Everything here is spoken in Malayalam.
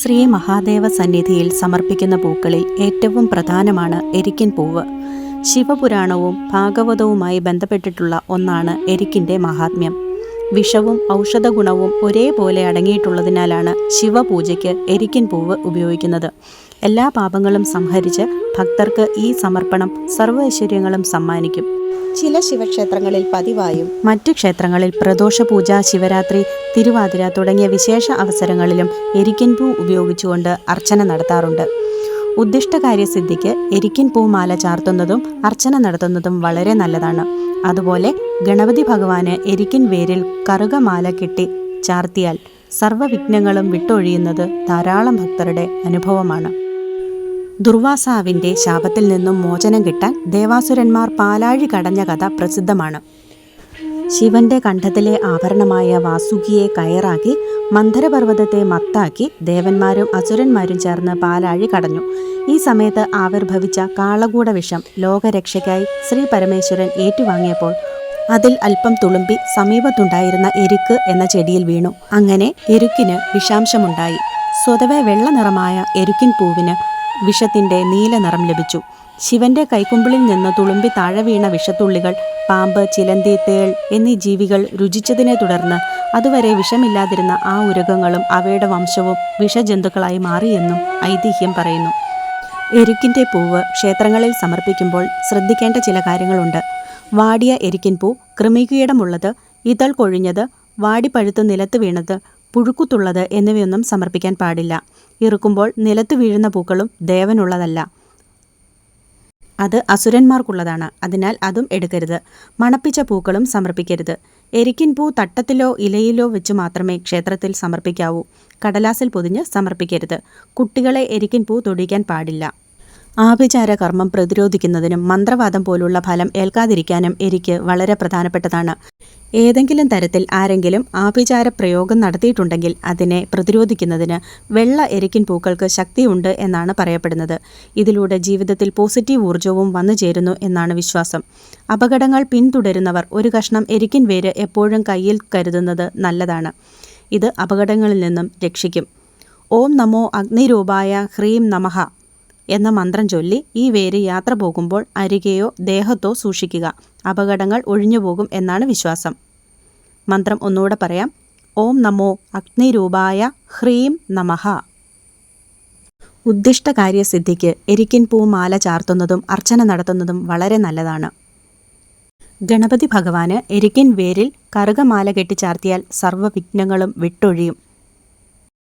ശ്രീ മഹാദേവ സന്നിധിയിൽ സമർപ്പിക്കുന്ന പൂക്കളിൽ ഏറ്റവും പ്രധാനമാണ് എരിക്കിൻ പൂവ്. ശിവപുരാണവും ഭാഗവതവുമായി ബന്ധപ്പെട്ടിട്ടുള്ള ഒന്നാണ് എരിക്കിന്റെ മഹാത്മ്യം. വിഷവും ഔഷധഗുണവും ഒരേപോലെ അടങ്ങിയിട്ടുള്ളതിനാലാണ് ശിവപൂജയ്ക്ക് എരിക്കിൻ പൂവ് ഉപയോഗിക്കുന്നത്. എല്ലാ പാപങ്ങളും സംഹരിച്ച് ഭക്തർക്ക് ഈ സമർപ്പണം സർവ ഐശ്വര്യങ്ങളും സമ്മാനിക്കും. ചില ശിവക്ഷേത്രങ്ങളിൽ പതിവായും മറ്റു ക്ഷേത്രങ്ങളിൽ പ്രദോഷ പൂജ ശിവരാത്രി തിരുവാതിര തുടങ്ങിയ വിശേഷ അവസരങ്ങളിലും എരിക്കിൻ പൂ ഉപയോഗിച്ചുകൊണ്ട് അർച്ചന നടത്താറുണ്ട്. ഉദ്ദിഷ്ടകാര്യസിദ്ധിക്ക് എരിക്കിൻ പൂ മാല ചാർത്തുന്നതും അർച്ചന നടത്തുന്നതും വളരെ നല്ലതാണ്. അതുപോലെ ഗണപതി ഭഗവാന് എരിക്കിൻ വേരിൽ കറുകമാല കെട്ടി ചാർത്തിയാൽ സർവവിഘ്നങ്ങളും വിട്ടൊഴിയുന്നത് ധാരാളം ഭക്തരുടെ അനുഭവമാണ്. ദുർവാസാവിന്റെ ശാപത്തിൽ നിന്നും മോചനം കിട്ടാൻ ദേവാസുരന്മാർ പാലാഴി കടഞ്ഞ കഥ പ്രസിദ്ധമാണ്. ശിവന്റെ കണ്ഠത്തിലെ ആഭരണമായ വാസുകിയെ കയറാക്കി മന്ധരപർവതത്തെ മത്താക്കി ദേവന്മാരും അസുരന്മാരും ചേർന്ന് പാലാഴി കടഞ്ഞു ഈ സമയത്ത് ആവിർഭവിച്ച കാളകൂട വിഷം ലോകരക്ഷയ്ക്കായി ശ്രീ പരമേശ്വരൻ ഏറ്റുവാങ്ങിയപ്പോൾ അതിൽ അല്പം തുളുമ്പി സമീപത്തുണ്ടായിരുന്ന എരുക്ക് എന്ന ചെടിയിൽ വീണു. അങ്ങനെ എരുക്കിന് വിഷാംശമുണ്ടായി. സ്വതവേ വെള്ള നിറമായ എരുക്കിൻ പൂവിന് വിഷത്തിന്റെ നീല നിറം ലഭിച്ചു. ശിവന്റെ കൈക്കുമ്പിളിൽ നിന്ന് തുളുമ്പി താഴെ വീണ വിഷത്തുള്ളികൾ പാമ്പ് ചിലന്തി തേൾ എന്നീ ജീവികൾ രുചിച്ചതിനെ തുടർന്ന് അതുവരെ വിഷമില്ലാതിരുന്ന ആ ഉരകങ്ങളും അവയുടെ വംശവും വിഷജന്തുക്കളായി മാറിയെന്നും ഐതിഹ്യം പറയുന്നു. എരുക്കിന്റെ പൂവ് ക്ഷേത്രങ്ങളിൽ സമർപ്പിക്കുമ്പോൾ ശ്രദ്ധിക്കേണ്ട ചില കാര്യങ്ങളുണ്ട്. വാടിയ എരിക്കിൻ പൂ കൃമികീടമുള്ളത് ഇതൾ കൊഴിഞ്ഞത് വാടിപ്പഴുത്ത് നിലത്ത് വീണത് പുഴുക്കുത്തുള്ളത് എന്നിവയൊന്നും സമർപ്പിക്കാൻ പാടില്ല. ഇറുക്കുമ്പോൾ നിലത്ത് വീഴുന്ന പൂക്കളും ദേവനുള്ളതല്ല. അത് അസുരന്മാർക്കുള്ളതാണ്. അതിനാൽ അതും എടുക്കരുത്. മണപ്പിച്ച പൂക്കളും സമർപ്പിക്കരുത്. എരിക്കിൻ പൂ തട്ടത്തിലോ ഇലയിലോ വെച്ച് മാത്രമേ ക്ഷേത്രത്തിൽ സമർപ്പിക്കാവൂ. കടലാസിൽ പൊതിഞ്ഞ് സമർപ്പിക്കരുത്. കുട്ടികളെ എരിക്കിൻ പൂ തൊടിക്കാൻ പാടില്ല. ആഭിചാര കർമ്മം പ്രതിരോധിക്കുന്നതിനും മന്ത്രവാദം പോലുള്ള ഫലം ഏൽക്കാതിരിക്കാനും എരിക്ക് വളരെ പ്രധാനപ്പെട്ടതാണ്. ഏതെങ്കിലും തരത്തിൽ ആരെങ്കിലും ആഭിചാര പ്രയോഗം നടത്തിയിട്ടുണ്ടെങ്കിൽ അതിനെ പ്രതിരോധിക്കുന്നതിന് വെള്ള എരിക്കിൻ പൂക്കൾക്ക് ശക്തിയുണ്ട് എന്നാണ് പറയപ്പെടുന്നത്. ഇതിലൂടെ ജീവിതത്തിൽ പോസിറ്റീവ് ഊർജവും വന്നു ചേരുന്നു എന്നാണ് വിശ്വാസം. അപകടങ്ങൾ പിന്തുടരുന്നവർ ഒരു കഷ്ണം എരിക്കിൻ വേര് എപ്പോഴും കയ്യിൽ കരുതുന്നത് നല്ലതാണ്. ഇത് അപകടങ്ങളിൽ നിന്നും രക്ഷിക്കും. ഓം നമോ അഗ്നിരൂപായ ഹ്രീം നമഃ. എന്ന മന്ത്രം ചൊല്ലി ഈ വേര് യാത്ര പോകുമ്പോൾ അരികെയോ ദേഹത്തോ സൂക്ഷിക്കുക. അപകടങ്ങൾ ഒഴിഞ്ഞുപോകും എന്നാണ് വിശ്വാസം. മന്ത്രം ഒന്നുകൂടെ പറയാം. ഓം നമോ അഗ്നിരൂപായ ഹ്രീം നമഹ ഉദ്ദിഷ്ട കാര്യസിദ്ധിക്ക് എരിക്കിൻ പൂ മാല ചാർത്തുന്നതും അർച്ചന നടത്തുന്നതും വളരെ നല്ലതാണ്. ഗണപതി ഭഗവാന് എരിക്കിൻ വേരിൽ കറുകമാല കെട്ടിച്ചാർത്തിയാൽ സർവവിഘ്നങ്ങളും വിട്ടൊഴിയും.